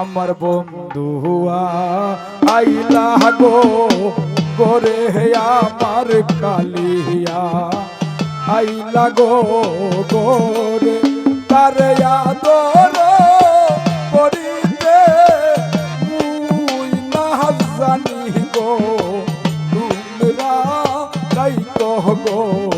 আমার বন্ধুয়া আইলা গো হেয়া আমার কালিয়া। আইলা গো, গোরে তার আদর করিতে মুই না জানি গো, তোমরা তাই কহ গো।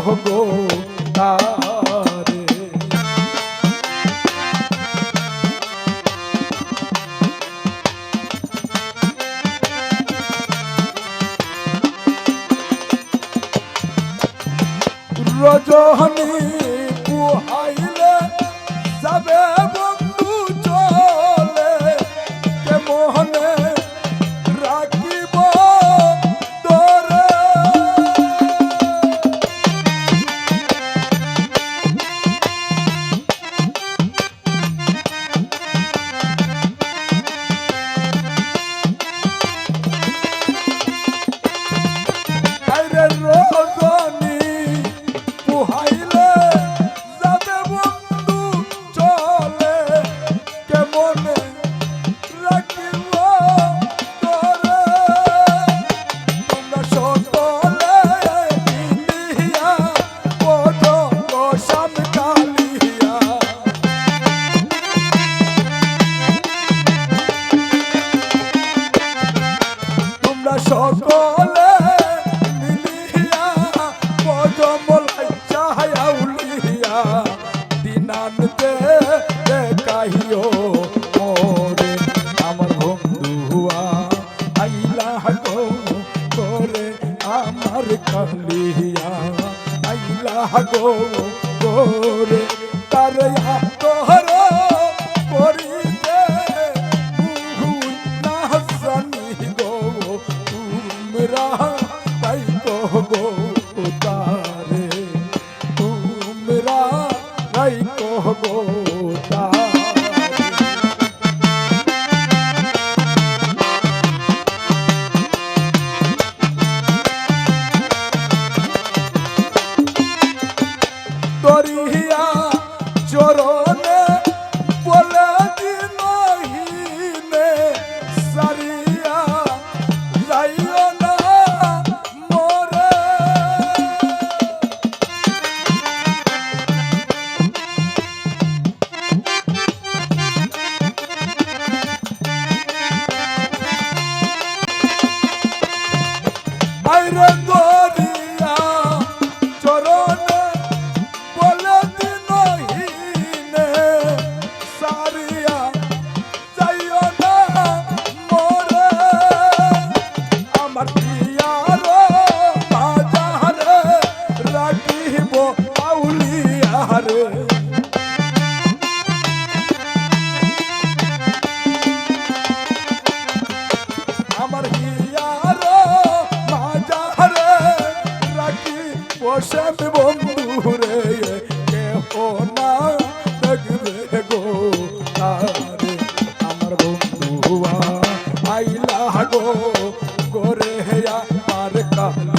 গো তারে রজনী গো রে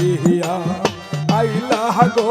কালিয়া আইলা গো